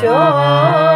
좋아.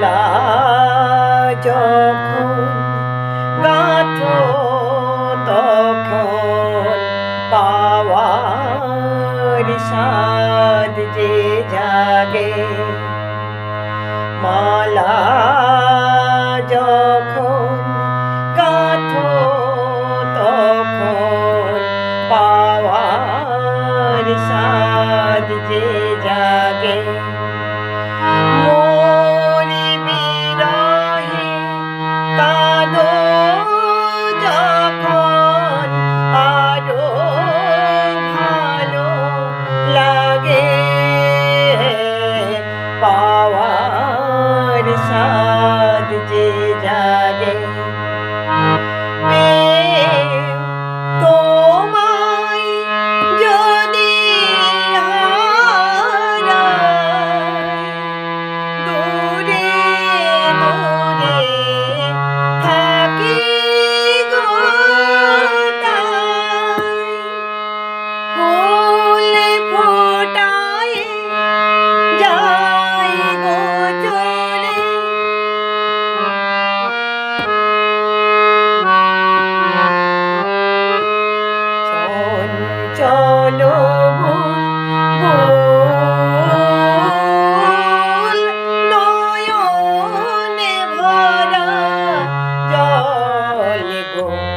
বেলা যখন গাথ তখন পাওয়ার সাদ যে জাগে মালা যখন গাথ তখন পাওয়ার সাদ Oh.